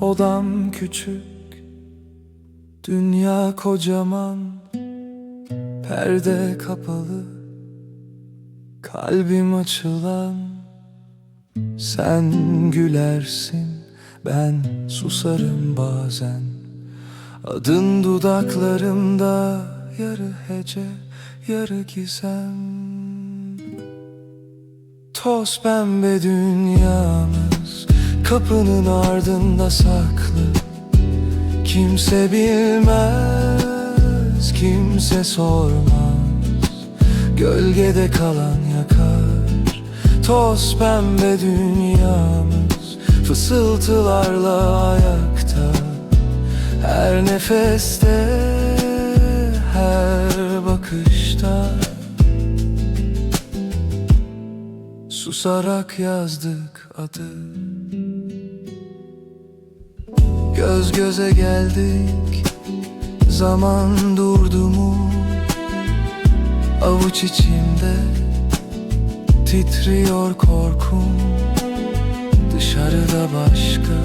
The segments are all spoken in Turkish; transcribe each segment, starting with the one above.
Odam küçük, dünya kocaman, perde kapalı, kalbim açılan. Sen gülersin, ben susarım bazen. Adın dudaklarımda, yarı hece, yarı gizem. Toz pembe dünyamız Kapının ardında saklı. Kimse bilmez Kimse sormaz. Gölgede kalan yakar Toz pembe dünyamız. Fısıltılarla ayakta Her nefeste bakışta Susarak yazdık adı. Göz göze geldik Zaman durdu mu? Avuç içimde Titriyor korkum. Dışarıda başka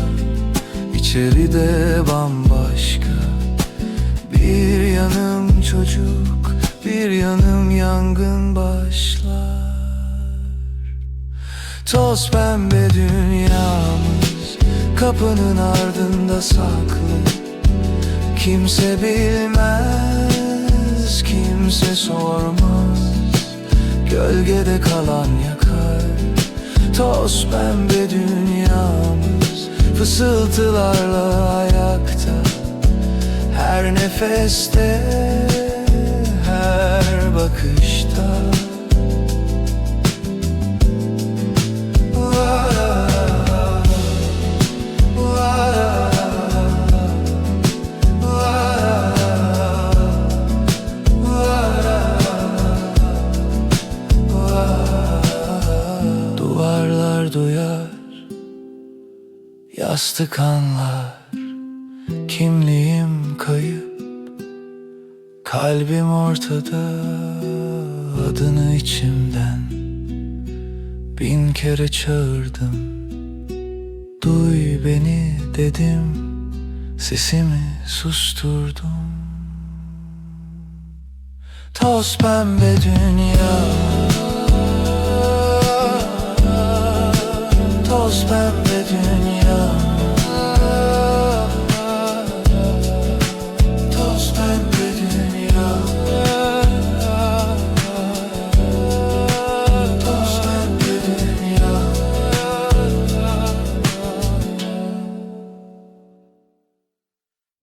içeride bambaşka. Bir yanım çocuk Bir yanım yangın başlar. Toz pembe dünyamız Kapının ardında saklı. Kimse bilmez Kimse sormaz. Gölgede kalan yakar. Toz pembe dünyamız Fısıltılarla ayakta. Her nefeste bakışta. Duvarlar duyar Yastık anlar. Kimliğim kayıp Kalbim ortada Adını içimden Bin kere çağırdım. Duy beni dedim Sesimi susturdum. Toz pembe dünya Toz pembe